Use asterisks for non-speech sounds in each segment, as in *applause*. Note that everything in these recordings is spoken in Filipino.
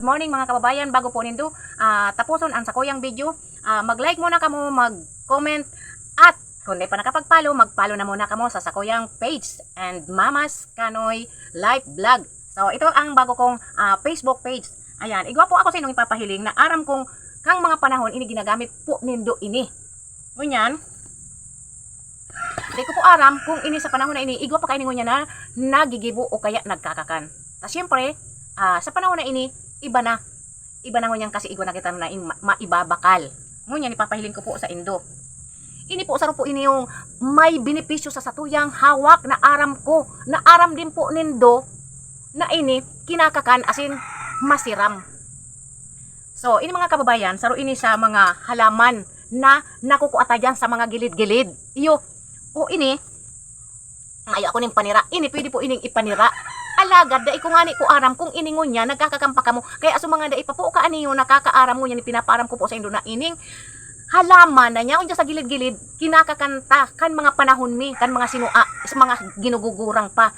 Good morning mga kababayan, bago po nindo ah, tapuson ang sakuyang video, ah, mag-like muna kamo, mag-comment at kung pa nakapag-follow, mag-follow na muna kamo sa sakuyang page and Mamas Kanoy Life Vlog. So ito ang bago kong ah, Facebook page. Ayan, igwa po ako sa inyong ipapahiling na aram kong kang mga panahon ini ginagamit po nindo ini. Ngunyan, di ko po aram kung ini sa panahon na ini, igwa pa kainin niya na nagigibo o kaya nagkakakan. Tapos syempre, ah, sa panahon na ini, iba na. Iba na ngunyan kasi igwa na kita na in, ma- maibabakal. Ngunyan, ipapahiling ko po sa Indo. Ini po, saro po ini yung may benepisyo sa satuyang hawak na aram ko. Na aram din po nindo na ini kinakakan asin masiram. So, ini mga kababayan, saro ini sa mga halaman na nakukuata dyan sa mga gilid-gilid. Iyo, o ini, ay ako ning panira. Ini pwede po ining ipanira. Alagad dai ko ngani po aram kung iningon niya nagkakakampa kamo. Kaya aso mga dai pa po ka aniyo nakakaaram mo niya ni pinaparam ko po sa indo na ining halaman na niya unya sa gilid-gilid kinakakanta kan mga panahon mi kan mga sinua is mga ginugugurang pa.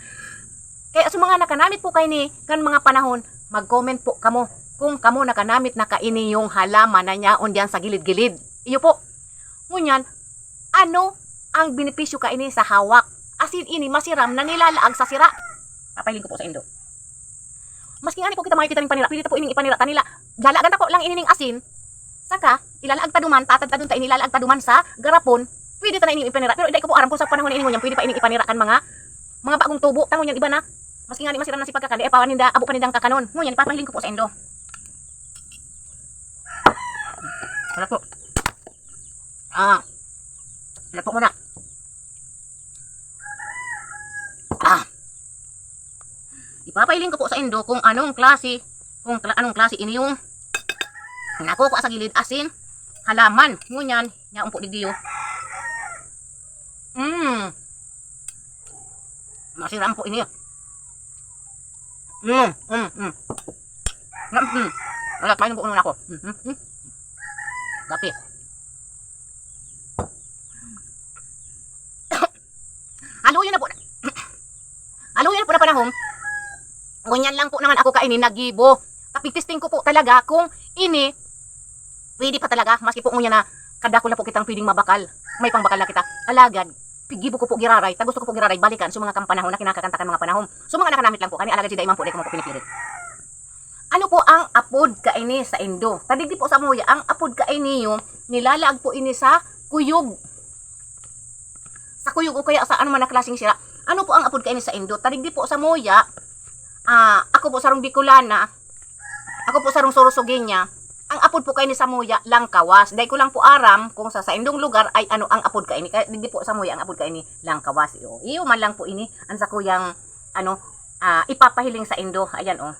Kaya aso mga nakanamit po kay ni kan mga panahon mag-comment po kamo kung kamo nakanamit na kaini yung halaman na niya diyan sa gilid-gilid. Iyo po. Ngunyan, ano ang benepisyo ka ini sa hawak? Asin ini masiram na nilalaag sa sira. Papahiling ko po sa Indo. Maski nga po kita makikita ng panira, pili ta po ining ipanira kanila. Dalagan ta po lang inining asin. Saka, ilalaag ta duman, tatad ta dun ta inilalaag ta duman sa garapon. Pwede ta na ining ipanira. Pero iday ko po aram po sa panahon ining ngunyan, pwede pa ining ipanira kan mga mga bagong tubo. Tangon yan iba na. Maski nga ni masiram na si pagkakali, eh pawan ninda, abo kanindang kakanon. Ngunyan, ipapahiling ko po sa Indo. Wala po. Ah. Wala po muna. Ipapailing ko po sa Indo kung anong klase, kung kla- anong klase ini yung nakuha sa gilid asin, halaman, ngunyan, yaong po digdiyo. Mmm. Masiram po ini. Mmm, mmm, mmm. Mmm, wala, kain po muna ako. Mm, mm, mm. Gapi. *coughs* Haluyan na po. *coughs* Haluyan na po na panahon. Ngunyan lang po naman ako kainin nagibo. Tapitesting ko po talaga kung ini pwede pa talaga maski po ngunyan na kadako na po kitang pwedeng mabakal. May pangbakal na kita. Alagad, gibo ko po giraray. Ta gusto ko po giraray balikan sa mga kampanahon na kinakakantakan mga panahon. So mga nakanamit lang po kani alagad si Daiman po di ko mo pinipilit. Ano po ang apod kaini sa Indo? Tadigdi po sa muya, ang apod kaini yung nilalaag po ini sa kuyog. Sa kuyog o kaya sa ano man na klaseng sira. Ano po ang apod kaini sa Indo? Tadigdi po sa muya, ah, ako po sarong Bicolana, ako po sarong Sorosogenya, ang apod po kaini sa muya, langkawas. Dahil ko lang po aram kung sa sa indong lugar ay ano ang apod kaini. Kaya digdi po sa muya, ang apod kaini, langkawas. Iyo, iyo man lang po ini, ang sa kuyang, ano, ah, ipapahiling sa Indo. Ayan, oh.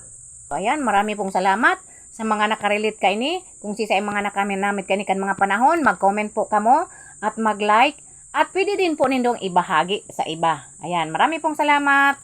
So, ayan, marami pong salamat sa mga nakarelate kay ni. Kung si sa mga nakaminamit kani kan mga panahon, mag-comment po kamo at mag-like. At pwede din po nindong ibahagi sa iba. Ayan, marami pong salamat.